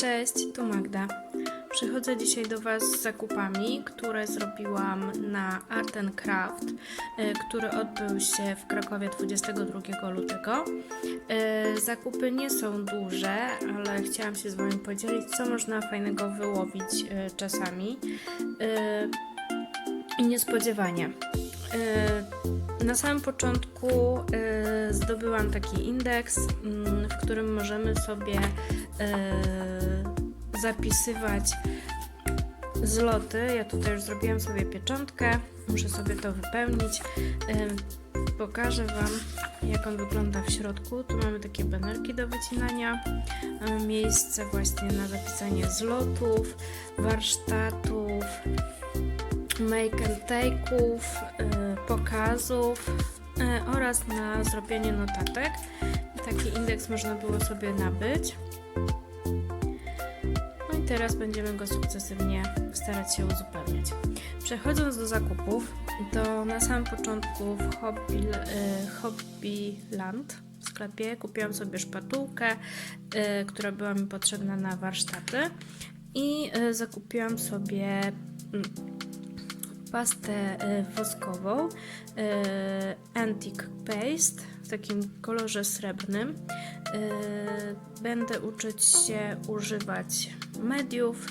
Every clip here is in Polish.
Cześć, tu Magda. Przychodzę dzisiaj do Was z zakupami, które zrobiłam na Art and Craft, e, który odbył się w Krakowie 22 lutego. E, Zakupy nie są duże, ale chciałam się z Wami podzielić, co można fajnego wyłowić e, czasami. I niespodziewanie. Na samym początku e, zdobyłam taki indeks, mm, w którym możemy sobie e, zapisywać zloty. Ja tutaj już zrobiłam sobie pieczątkę, muszę sobie to wypełnić. E, Pokażę Wam, jak on wygląda w środku. Tu mamy takie banerki do wycinania, miejsce właśnie na zapisanie zlotów, warsztatów, make and take'ów, y, pokazów y, oraz na zrobienie notatek. Taki indeks można było sobie nabyć. No i teraz będziemy go sukcesywnie starać się uzupełniać. Przechodząc do zakupów, to na samym początku w Hobby, y, Hobbyland w sklepie kupiłam sobie szpatułkę, która była mi potrzebna na warsztaty i zakupiłam sobie mm, pastę e, woskową e, Antique Paste w takim kolorze srebrnym. E, Będę uczyć się używać mediów,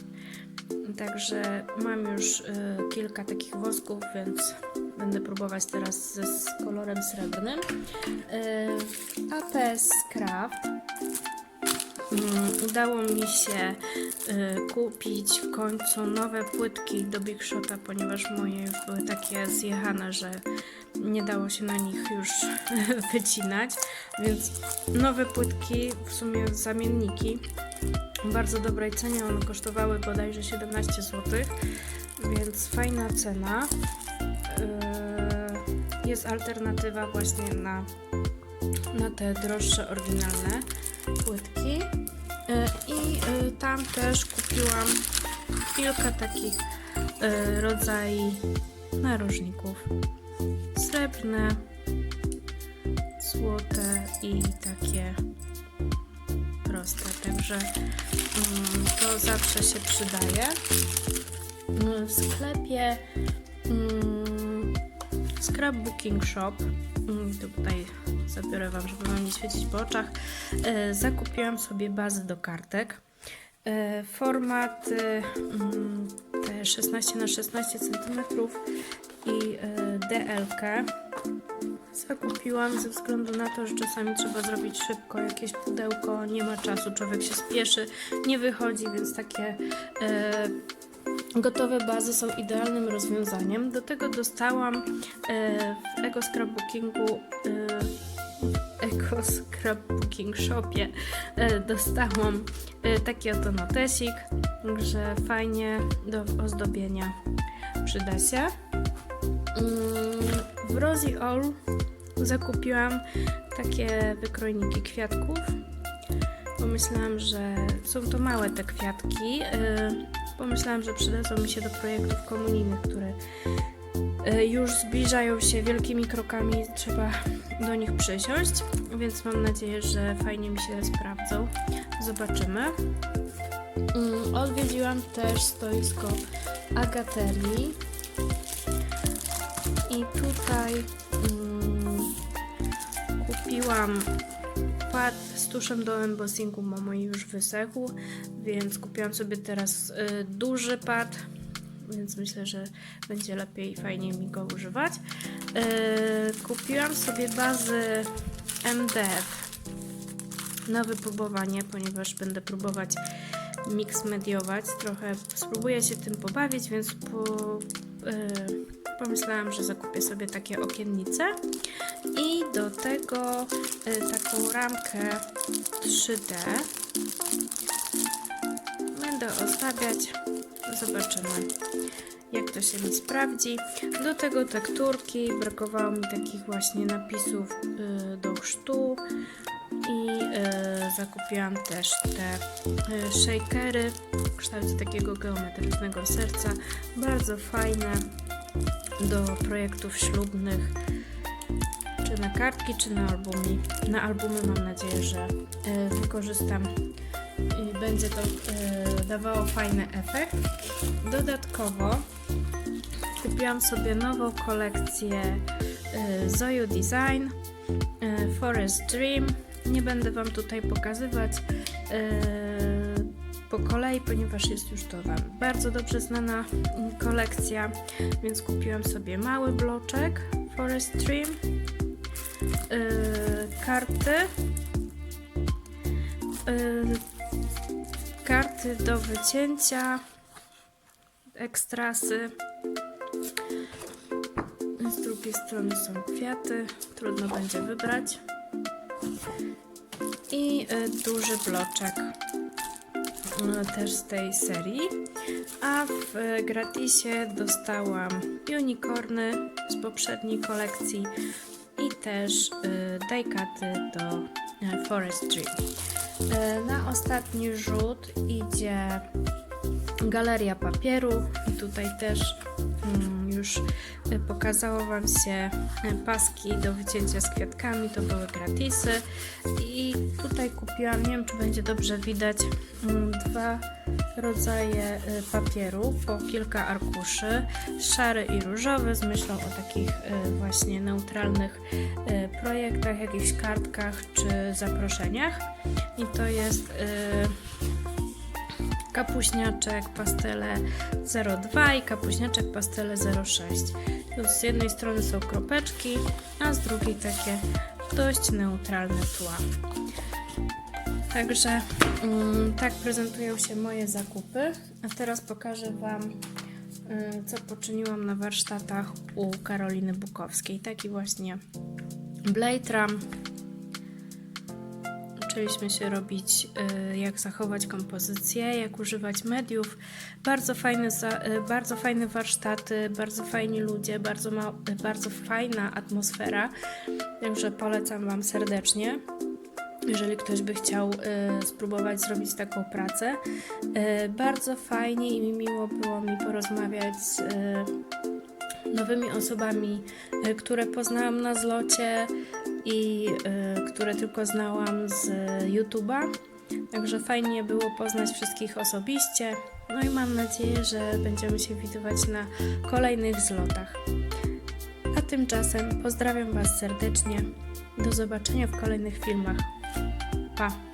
także mam już kilka takich wosków, więc będę próbować teraz z kolorem srebrnym. APS Craft Udało mi się y, kupić w końcu nowe płytki do Big Shota, ponieważ moje były takie zjechane, że nie dało się na nich już wycinać. Więc nowe płytki, w sumie zamienniki, w bardzo dobrej cenie. One kosztowały bodajże 17 zł, więc fajna cena. Y, Jest alternatywa właśnie na, na te droższe, oryginalne płytki. Y, I y, tam też kupiłam kilka takich y, rodzajów narożników. Srebrne, złote i takie proste. Także mm, to zawsze się przydaje. Y, W sklepie mm, Scrapbooking Shop mm, tutaj zabiorę Wam, żeby Wam nie świecić po oczach. E, zakupiłam sobie bazy do kartek. E, format e, mm, 16 na 16 cm i DLK zakupiłam ze względu na to, że czasami trzeba zrobić szybko jakieś pudełko, nie ma czasu, człowiek się spieszy, nie wychodzi, więc takie Gotowe bazy są idealnym rozwiązaniem. Do tego dostałam e, w Ego Scrapbookingu, e, Ego Scrapbooking Shopie e, dostałam e, taki oto notesik, że fajnie do ozdobienia przyda się. Mm, W Rosie All zakupiłam takie wykrojniki kwiatków. Pomyślałam, że są to małe te kwiatki. Pomyślałam, że przydadzą mi się do projektów komunijnych, które y, już zbliżają się wielkimi krokami. Trzeba do nich przysiąść, więc mam nadzieję, że fajnie mi się sprawdzą. Zobaczymy. Mm, Odwiedziłam też stoisko Agaterii. I tutaj mm, kupiłam pad z tuszem do embossingu, bo mój już wysechł, więc kupiłam sobie teraz y, duży pad, więc myślę, że będzie lepiej i fajniej mi go używać. Y, kupiłam sobie bazy MDF na wypróbowanie, ponieważ będę próbować mix mediować. Trochę spróbuję się tym pobawić, więc po, y, pomyślałam, że zakupię sobie takie okiennice i do tego y, taką ramkę 3D. Ozdabiać. Zobaczymy, jak to się mi sprawdzi. Do tego tekturki. Brakowało mi takich właśnie napisów y, do chrztu. I y, zakupiłam też te y, shakery w kształcie takiego geometrycznego serca. Bardzo fajne do projektów ślubnych, czy na kartki, czy na albumy. Na albumy mam nadzieję, że e, wykorzystam i będzie to e, dawało fajny efekt. Dodatkowo kupiłam sobie nową kolekcję e, Zoyu Design e, Forest Dream. Nie będę Wam tutaj pokazywać po kolei, ponieważ jest już to Wam bardzo dobrze znana kolekcja, więc kupiłam sobie mały bloczek Forest Dream, karty, karty do wycięcia, ekstrasy. Z drugiej strony są kwiaty, trudno będzie wybrać. I y, duży bloczek y, też z tej serii. A w y, gratisie dostałam unicorny z poprzedniej kolekcji i też dajkaty do Forest Dream. Y, Na ostatni rzut idzie galeria papieru i tutaj też mm, już y, pokazało Wam się y, paski do wycięcia z kwiatkami, to były gratisy. I tutaj kupiłam, nie wiem czy będzie dobrze widać, mm, dwa rodzaje y, papieru, po kilka arkuszy, szary i różowy z myślą o takich właśnie neutralnych projektach, jakichś kartkach czy zaproszeniach. I to jest kapuśniaczek pastele 02 i kapuśniaczek pastele 06. Tu z jednej strony są kropeczki, a z drugiej takie dość neutralne tła. Także mm, tak prezentują się moje zakupy. A teraz pokażę Wam, y, co poczyniłam na warsztatach u Karoliny Bukowskiej. Taki właśnie Blade Ram, uczyliśmy się robić, y, jak zachować kompozycję, jak używać mediów. Bardzo fajne, y, bardzo fajne warsztaty, bardzo fajni ludzie, bardzo, ma, y, bardzo fajna atmosfera. Także polecam Wam serdecznie. Jeżeli ktoś by chciał y, spróbować zrobić taką pracę, Y, bardzo fajnie i miło było mi porozmawiać z y, nowymi osobami, y, które poznałam na zlocie i y, które tylko znałam z YouTube'a. Także fajnie było poznać wszystkich osobiście. No i mam nadzieję, że będziemy się widywać na kolejnych zlotach. A tymczasem pozdrawiam Was serdecznie. Do zobaczenia w kolejnych filmach. Pa!